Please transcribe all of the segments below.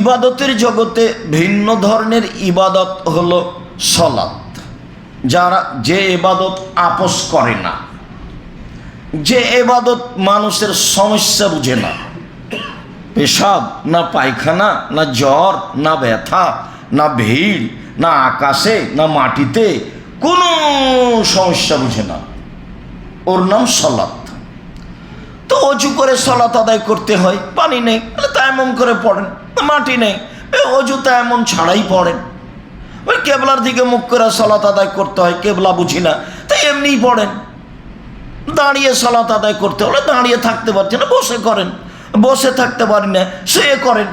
ইবাদতের জগতে ভিন্ন ধরনের ইবাদত হলো সলাৎ, যারা যে এবাদত আপোষ করে না, যে এবাদত মানুষের সমস্যা বুঝে না, পেশাব না পায়খানা, না জ্বর, না ব্যথা, না ভিড়, না আকাশে, না মাটিতে, কোনো সমস্যা বুঝে না। ওর নাম সলাৎ। তো অজু করে সলাত আদায় করতে হয়, পানি নেই, তাহলে তায়ামম করে পড়েন। মাটি নেই। এ অজু তায়ামম ছাড়াই পড়েন। ওই কেবলার দিকে মুখ করে সলাত আদায় করতে হয়, কেবলা বুঝি না। তাই এমনিই পড়েন। দাঁড়িয়ে সলাত আদায় করতে হলে দাঁড়িয়ে থাকতে পারছে না, বসে করেন। বসে থাকতে পারি না শুয়ে করেন।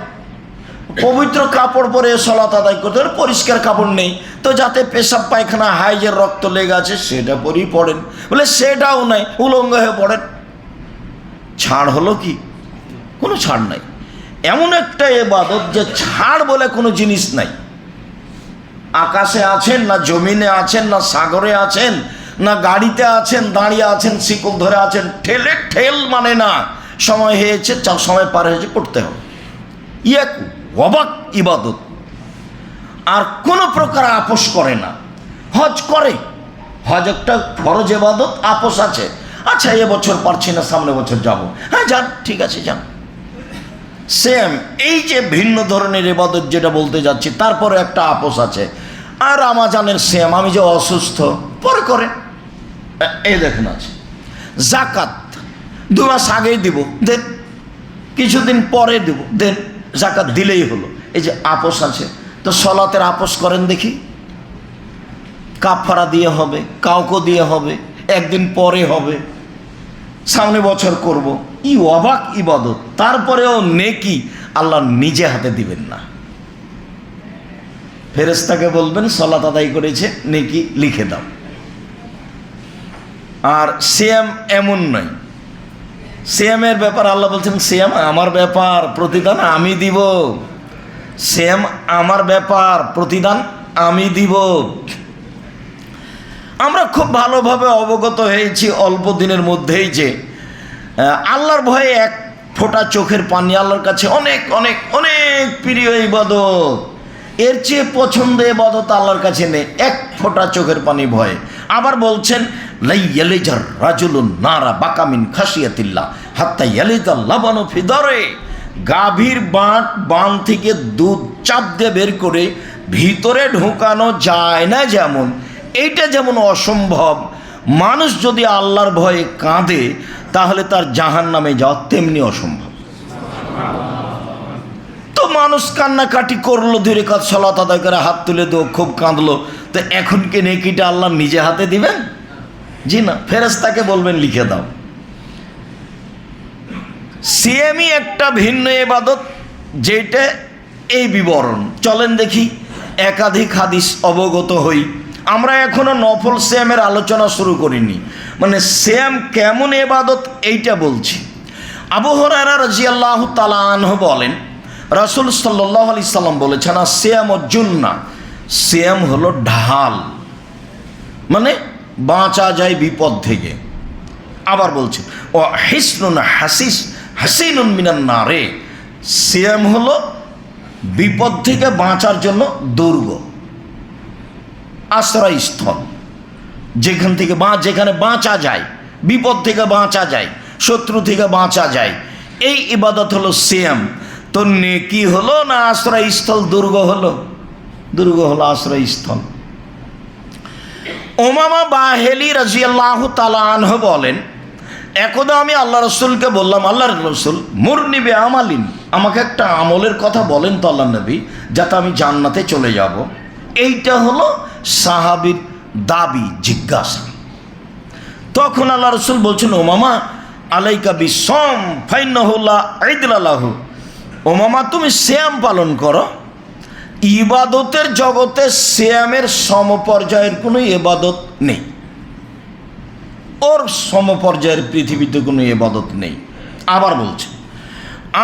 পবিত্র কাপড় পরে সলাত আদায় করতে হলে পরিষ্কার কাপড় নেই। তো যাতে পেশাব, পায়খানা হাইজের রক্ত লেগে আছে, সেটা পরেই পড়েন। বলে সেটাও নাই, উলঙ্গ হয়ে পড়েন। ছাড় হলো কি? কোনো ছাড় নাই। এমন একটা এবাদত যে ছাড় বলে কোনো জিনিস নাই। আকাশে আছেন, না জমিনে আছেন, না সাগরে আছেন, না গাড়িতে আছেন, দাঁড়িয়ে আছেন, শিকল ধরে আছেন, ঠেলে ঠেল মানে না। সময় হয়েছে, চা- সময় পার হয়েছে, করতে হবে। এক অবাক ইবাদত। আর কোনো প্রকার আপোষ করে না। হজ করে। হজ একটা ফরজ এবাদত, আপোষ আছে। আচ্ছা এবছর পারছি না, সামনে বছর যাব। হ্যাঁ যান, ঠিক আছে, যান। সেম এই যে ভিন্ন ধরনের এবাদত যেটা বলতে যাচ্ছি, তারপরে একটা আপোষ আছে। আর আমাজানের সেম আমি যে অসুস্থ, পরে করেন। এ- এই দেখুন আছে জাকাত, দু মাস আগেই দিব, দেন কিছুদিন পরে দেব, দেন জাকাত দিলেই হলো। এই যে আপোষ আছে, তো সলাতের আপোষ করেন দেখি। কাফারা দিয়ে হবে, কাউকে দিয়ে হবে, একদিন পরে হবে। সামনে বছর করব। ই অবাক ইবাদত, তারপরেও নেকি আল্লাহ নিজে হাতে দিবেন না। ফেরেস্তাকে বলবেন, সলাত আদায় করেছে, নেকি লিখে দাও। আর সেম এমন নয়। সেমের ব্যাপার আল্লাহ বলছেন সেম আমার ব্যাপার, প্রতিদান আমি দিব। সেম আমার ব্যাপার, প্রতিদান আমি দিব। আমরা খুব ভালোভাবে অবগত হয়েছি অল্প দিনের মধ্যেই যে আল্লাহর ভয়ে এক ফোঁটা চোখের পানি আল্লাহর কাছে অনেক অনেক অনেক প্রিয় ইবাদত। এর চেয়ে পছন্দ ইবাদত আল্লাহর কাছে নেই। এক ফোঁটা চোখের পানি ভয়ে। আবার বলছেন, লাই ইয়ালেজার রাজুলুন নারা বাকামিন খাসিয়াতিল্লা হাত্তা ইয়ালেজা লাবানো ফিদরে। গাভীর বাঁট, বান থেকে দুধ চাপ দিয়ে বের করে ভিতরে ঢোকানো যায় না যেমন। এইটা যেমন অসম্ভব। মানুষ যদি আল্লাহর ভয়ে কাঁদে তাহলে তার জাহান নামে যাওয়া তেমনি অসম্ভব। তো মানুষ কান্নাকাটি করল, ধীরে কাজ সলাত আদায় করে হাত তুলে দেও খুব কাঁদলো। তো এখন কি নেকিটা আল্লাহ নিজে হাতে দিবেন? জি না ফেরেস্তাকে বলবেন, লিখে দাও। সিএমই একটা ভিন্ন এবাদত যেটা এই বিবরণ। চলেন দেখি, একাধিক হাদিস অবগত হই। আমরা এখনও নফল শ্যামের আলোচনা শুরু করিনি। মানে শ্যাম কেমন এবাদত এইটা বলছি। আবু হরারা রাজি আল্লাহ তালাহ বলেন, রাসুল সাল্লাহ আলি সাল্লাম বলেছেন আর শ্যাম জুন্না শ্যাম হলো ঢাল। মানে বাঁচা যায় বিপদ থেকে। আবার বলছে ও হিসনুন হাসিস, হাসিনুন মিনান না রে সিয়াম হলো বিপদ থেকে বাঁচার জন্য দুর্গ। আশ্রয়স্থল, যেখান থেকে বা, যেখানে বাঁচা যায়, বিপদ থেকে বাঁচা যায়, শত্রু থেকে বাঁচা যায়, এই ইবাদত হলো সিয়াম। তো নেকি হলো না আশ্রয়স্থল, দুর্গ হলো? দুর্গ হলো আশ্রয়স্থল। ওমামা বাহেলি রাজিয়াল্লাহ তালাহ বলেন, একদা আমি আল্লাহ রসুলকে বললাম আল্লাহ রসুল মুর নিবে আমালিন, আমাকে একটা আমলের কথা বলেন তো আল্লাহ নবী, যাতে আমি জান্নাতে চলে যাব। এইটা হলো সাহাবির দাবি, জিজ্ঞাসা। তখন আল্লাহ রসুল বলছেন ওমামা আলাইকা বিসম ফাইনহুল্লাহ ঈদুল্লাহ ওমামা তুমি শ্যাম পালন করো। ইবাদতের জগতে শ্যামের সমপর্যায়ের কোনো ইবাদত নেই। ওর সমপর্যায়ের পৃথিবীতে কোনো ইবাদত নেই। আবার বলছে,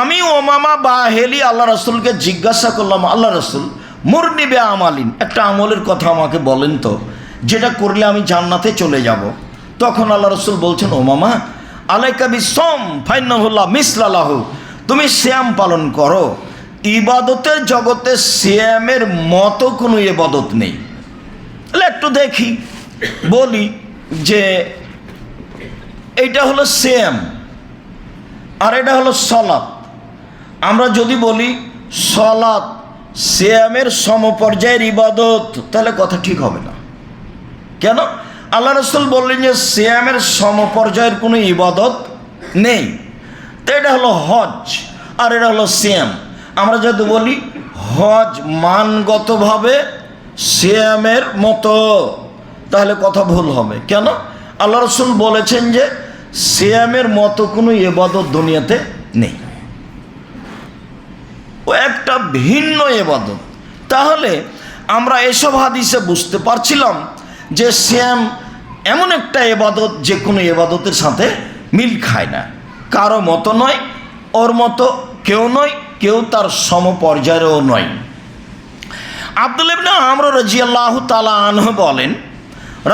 আমি ওমামা বাহেলি আল্লাহ রসুলকে জিজ্ঞাসা করলাম, আল্লাহ রসুল মুর নিবে আমালিন একটা আমলের কথা আমাকে বলেন তো, যেটা করলে আমি জান্নাতে চলে যাব। তখন আল্লাহ রসুল বলছেন ওমামা আলাইকাবি সোম ফাইনাহুল্লাহ মিসলালাহ তুমি শ্যাম পালন করো। ইবাদতের জগতে সিয়ামের মতো কোনো ইবাদত নেই। তাহলে একটু দেখি, বলি যে এইটা হলো সিয়াম, আর এটা হলো সলাৎ। আমরা যদি বলি সলাৎ সিয়ামের সমপর্যায়ের ইবাদত, তাহলে কথা ঠিক হবে না। কেন? আল্লাহ রসুল বললেন যে সিয়ামের সমপর্যায়ের কোনো ইবাদত নেই। তো এটা হলো হজ, আর এটা হলো সিয়াম। আমরা যদি বলি, হজ মানগতভাবে সিয়ামের মতো, তাহলে কথা ভুল হবে। কেন? আল্লাহ রসুল বলেছেন যে সিয়ামের মতো কোনো ইবাদত দুনিয়াতে নেই। ও একটা ভিন্ন এবাদত তাহলে আমরা এসব হাদিসে বুঝতে পারছিলাম যে শ্যাম এমন একটা এবাদত যে কোনো এবাদতের সাথে মিল খায় না। কারও মতো নয়, ওর মতো কেউ নয়, কেউ তার সমপর্যায়েরও নয়। আব্দুল ইবনে আমর রাজি আল্লাহ তালা আনহ বলেন,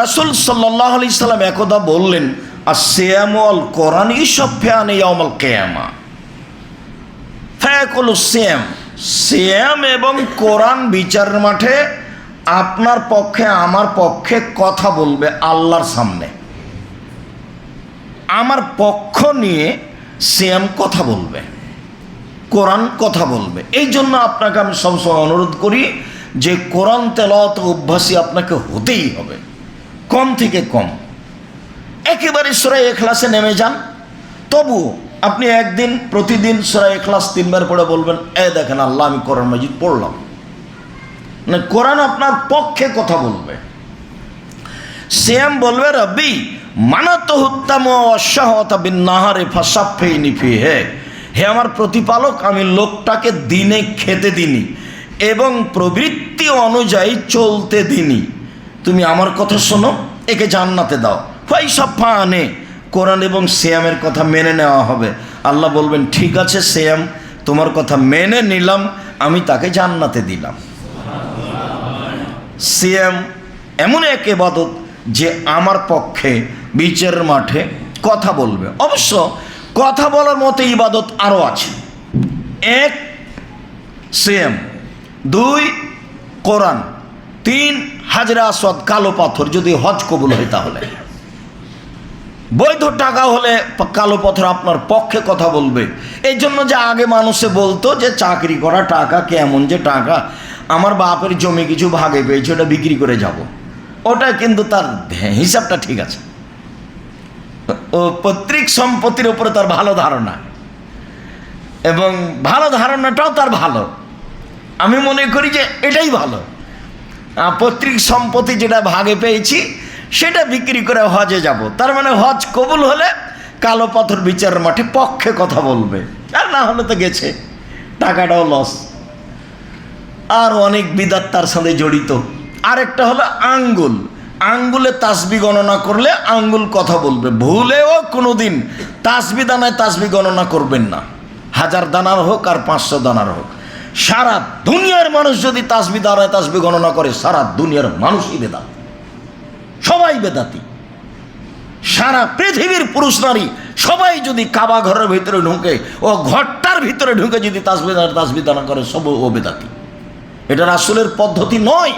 রাসুল সাল্লাহ আলি সাল্লাম একদা বললেন আর শ্যামল কোরআন ইসব ফ্যান ইয়ামল কেয়ামা। ফ্যাকুল শ্যাম শ্যাম এবং কোরআন বিচারের মাঠে আপনার পক্ষে, আমার পক্ষে কথা বলবে আল্লাহর সামনে। আমার পক্ষ নিয়ে শ্যাম কথা বলবে, কোরআন কথা বলবে। এই জন্য আপনাকে আমি সবসময় অনুরোধ করি যে কোরআন তেলাওয়াত অভ্যাসী আপনাকে হতেই হবে, কম থেকে কম। একেবারে সুরাই এখলাসে নেমে যান তবু আপনি একদিন, প্রতিদিন সুরাই এখলাস তিনবার পড়ে বলবেন, এ দেখেন আল্লাহ, আমি কোরআন মাজিদ পড়লাম। মানে কোরআন আপনার পক্ষে কথা বলবে। শ্যাম বলবে, রব্বি মানাত হুত্তাম অসাহতা বিন নাহারে ফাসাফে নিফি হে হে আমার প্রতিপালক, আমি লোকটাকে দিনে খেতে দিনি এবং প্রবৃত্তি অনুযায়ী চলতে দিনি। তুমি আমার কথা শোনো, একে জান্নাতে দাও। ফাই সাফা আনে কোরআন এবং শ্যামের কথা মেনে নেওয়া হবে। আল্লাহ বলবেন, ঠিক আছে শ্যাম তোমার কথা মেনে নিলাম, আমি তাকে জান্নাতে দিলাম। সিএম এমন এক এবাদত যে আমার পক্ষে বিচারের মাঠে কথা বলবে। অবশ্য কথা বলার মতো ইবাদত আরও আছে। এক সিএম দুই, কোরআন। তিন, হাজরা আসওয়াদ কালো পাথর, যদি হজ কবুল হয় তাহলে। বৈধ টাকা হলে কালো পথর আপনার পক্ষে কথা বলবে। এই জন্য যে আগে মানুষে বলতো যে চাকরি করা টাকা কেমন যে টাকা, আমার বাপের জমি কিছু ভাগে পেয়েছে, ওটা বিক্রি করে যাব। ওটা কিন্তু তার হিসাবটা ঠিক আছে। ও পৈতৃক সম্পত্তির উপরে তার ভালো ধারণা। এবং ভালো ধারণাটাও তার ভালো। আমি মনে করি যে এটাই ভালো। পৈতৃক সম্পত্তি যেটা ভাগে পেয়েছি সেটা বিক্রি করে হজে যাব। তার মানে হজ কবুল হলে কালো পাথর বিচারের মাঠে পক্ষে কথা বলবে। আর না হলে তো গেছে। টাকাটাও লস আর অনেক বিদাত তার সাথে জড়িত। আরেকটা হলো আঙ্গুল। আঙ্গুলে তাসবি গণনা করলে আঙ্গুল কথা বলবে। ভুলেও কোনো দিন তাসবি দানায় তাসবি গণনা করবেন না। হাজার দানার হোক আর পাঁচশো দানার হোক। সারা দুনিয়ার মানুষ যদি তাসবি দানায় তাসবি গণনা করে, সারা দুনিয়ার মানুষই বেদাত। বেদাতি। সারা পৃথিবীর পুরুষ নারী সবাই যদি কাবা ঘরের ভিতরে ঢুকে ও ঘরটার ভিতরে ঢুকে যদি তাসবিদানা তাসবিদানা করে সব ও বেদাতি। এটা রাসুলের পদ্ধতি নয়,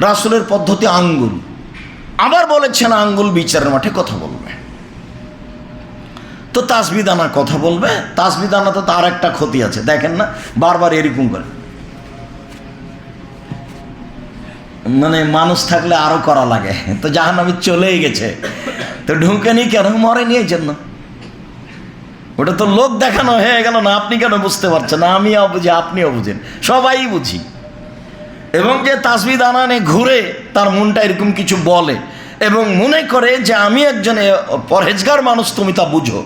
রাসুলের পদ্ধতি আঙ্গুল। আবার বলেছেন আঙ্গুল বিচারের মাঠে কথা বলবে। তো তাসবিদানা কথা বলবে তাসবিদানা তো তার একটা ক্ষতি আছে। দেখেন না, বারবার এরকম করে। মানে মানুষ থাকলে আরও করা লাগে। তো জাহান্নামী চলেই গেছে। তো ঢুকেনি কেন? মরেনি এই জন্য ওটা তো লোক দেখানো হয়ে গেল না, আপনি কেন বুঝতে পারছেন না? আমিও বুঝি, আপনিও বুঝেন। সবাই বুঝি। এবং যে তাসবি দানানে ঘুরে তার মনটা এরকম কিছু বলে। এবং মনে করে যে আমি একজন পরহেজগার মানুষ, তুমি তা বুঝো।